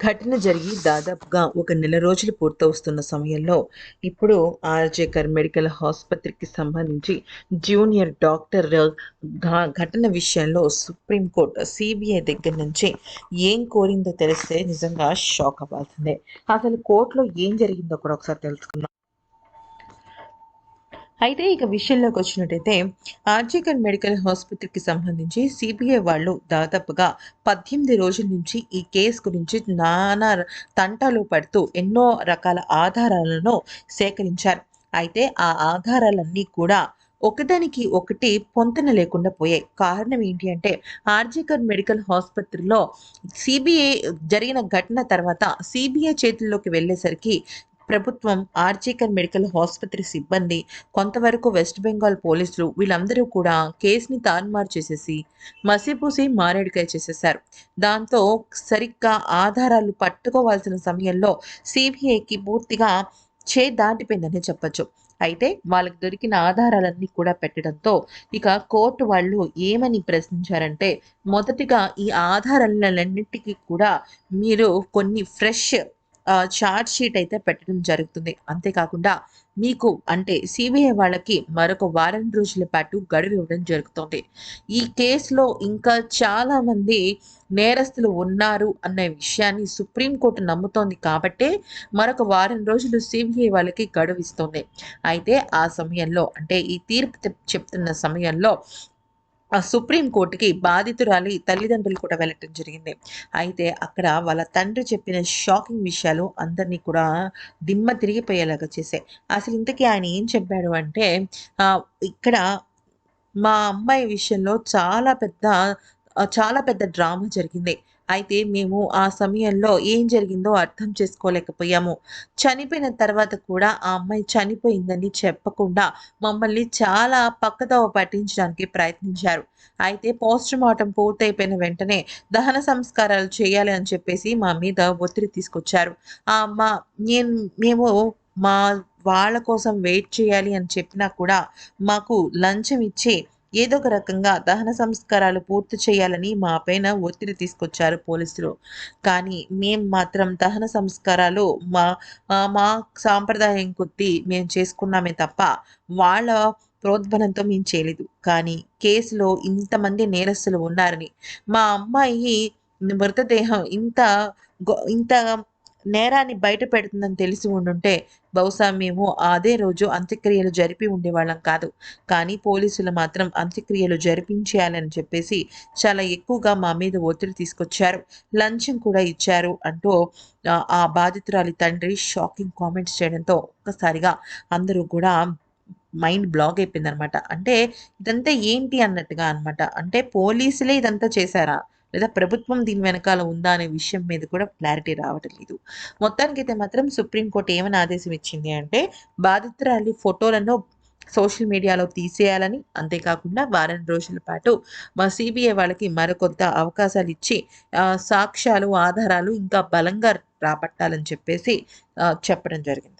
ఘటన జరిగి దాదాపుగా ఒక నెల రోజులు పూర్తవుస్తున్న సమయంలో ఇప్పుడు ఆర్జేకర్ మెడికల్ ఆసుపత్రికి సంబంధించి జూనియర్ డాక్టర్ ఘటన విషయంలో సుప్రీంకోర్టు సిబిఐ దగ్గర నుంచి ఏం కోరిందో తెలిస్తే నిజంగా షాక్ అవ్వాల్సిందే. అసలు కోర్టులో ఏం జరిగిందో కూడా ఒకసారి తెలుసుకుందాం. అయితే ఇక విషయంలోకి వచ్చినట్టయితే ఆర్జికర్ మెడికల్ ఆసుపత్రికి సంబంధించి సిబిఐ వాళ్ళు దాదాపుగా పద్దెనిమిది రోజుల నుంచి ఈ కేసు గురించి నానా తంటాలు పడుతూ ఎన్నో రకాల ఆధారాలను సేకరించారు. అయితే ఆ ఆధారాలన్నీ కూడా ఒకదానికి ఒకటి పొంతన లేకుండా పోయాయి. కారణం ఏంటి అంటే ఆర్జికర్ మెడికల్ ఆసుపత్రిలో సిబిఐ జరిగిన ఘటన తర్వాత సిబిఐ చేతుల్లోకి వెళ్ళేసరికి ప్రభుత్వం ఆర్జికర్ మెడికల్ ఆసుపత్రి సిబ్బంది కొంతవరకు వెస్ట్ బెంగాల్ పోలీసులు వీళ్ళందరూ కూడా కేసుని తారుమారు చేసేసి మసిపూసి మారేడుకాయ చేసేశారు. దాంతో సరిగ్గా ఆధారాలు పట్టుకోవాల్సిన సమయంలో సిబిఐకి పూర్తిగా చే దాటిపోయిందని చెప్పొచ్చు. అయితే వాళ్ళకి దొరికిన ఆధారాలన్నీ కూడా పెట్టడంతో ఇక కోర్టు వాళ్ళు ఏమని ప్రశ్నించారంటే మొదటిగా ఈ ఆధారాలన్నింటికి కూడా మీరు కొన్ని ఫ్రెష్ ఛార్జ్ షీట్ అయితే పెట్టడం జరుగుతుంది. అంతేకాకుండా మీకు అంటే సిబిఐ వాళ్ళకి మరొక వారం రోజుల పాటు గడువు ఇవ్వడం జరుగుతుంది. ఈ కేసులో ఇంకా చాలా మంది నేరస్తులు ఉన్నారు అన్న విషయాన్ని సుప్రీంకోర్టు నమ్ముతోంది కాబట్టే మరొక వారం రోజులు సిబిఐ వాళ్ళకి గడువు ఇస్తుంది. అయితే ఆ సమయంలో అంటే ఈ తీర్పు చెప్తున్న సమయంలో సుప్రీంకోర్టుకి బాధితురాలి తల్లిదండ్రులు కూడా వెళ్ళటం జరిగింది. అయితే అక్కడ వాళ్ళ తండ్రి చెప్పిన షాకింగ్ విషయాలు అందరినీ కూడా దిమ్మ తిరిగిపోయేలాగా చేశాయి. అసలు ఇంతకీ ఆయన ఏం చెప్పాడు అంటే ఇక్కడ మా అమ్మాయి విషయంలో చాలా పెద్ద చాలా పెద్ద డ్రామా జరిగింది. అయితే మేము ఆ సమయంలో ఏం జరిగిందో అర్థం చేసుకోలేకపోయాము. చనిపోయిన తర్వాత కూడా ఆ అమ్మాయి చనిపోయిందని చెప్పకుండా మమ్మల్ని చాలా పక్కదోవ పట్టించడానికి ప్రయత్నించారు. అయితే పోస్ట్ మార్టం పూర్తయిపోయిన వెంటనే దహన సంస్కారాలు చేయాలి అని చెప్పేసి మా మీద ఒత్తిడి తీసుకొచ్చారు. ఆ అమ్మ నేను మేము మా వాళ్ళ కోసం వెయిట్ చేయాలి అని చెప్పినా కూడా మాకు లంచం ఇచ్చి ఏదో ఒక రకంగా దహన సంస్కారాలు పూర్తి చేయాలని మా పైన ఒత్తిడి తీసుకొచ్చారు పోలీసులు. కానీ మేం మాత్రం దహన సంస్కారాలు మా మా సాంప్రదాయం కొద్దీ మేము చేసుకున్నామే తప్ప వాళ్ళ ప్రోద్బలంతో మేము చేయలేదు. కానీ కేసులో ఇంతమంది నేరస్తులు ఉన్నారని మా అమ్మాయి మృతదేహం ఇంత గొ- ఇంత నేరాన్ని బయట పెడుతుందని తెలిసి ఉండుంటే బహుశా మేము అదే రోజు అంత్యక్రియలు జరిపి ఉండేవాళ్ళం కాదు. కానీ పోలీసులు మాత్రం అంత్యక్రియలు జరిపించేయాలని చెప్పేసి చాలా ఎక్కువగా మా మీద ఒత్తిడి తీసుకొచ్చారు. లంచం కూడా ఇచ్చారు అంటూ ఆ, బాధితురాలి తండ్రి షాకింగ్ కామెంట్స్ చేయడంతో ఒక్కసారిగా అందరూ కూడా మైండ్ బ్లాక్ అయిపోయింది అనమాట అంటే ఇదంతా ఏంటి అన్నట్టుగా అనమాట అంటే పోలీసులే ఇదంతా చేశారా? లేదా ప్రభుత్వం దీని వెనకాల ఉందా అనే విషయం మీద కూడా క్లారిటీ రావటం లేదు. మొత్తానికైతే మాత్రం సుప్రీంకోర్టు ఏమని ఆదేశం ఇచ్చింది అంటే బాధితురాలి ఫోటోలను సోషల్ మీడియాలో తీసేయాలని అంతేకాకుండా వారం రోజుల పాటు మా సిబిఐ వాళ్ళకి మరికొంత అవకాశాలు ఇచ్చి సాక్ష్యాలు ఆధారాలు ఇంకా బలంగా రాబట్టాలని చెప్పేసి చెప్పడం జరిగింది.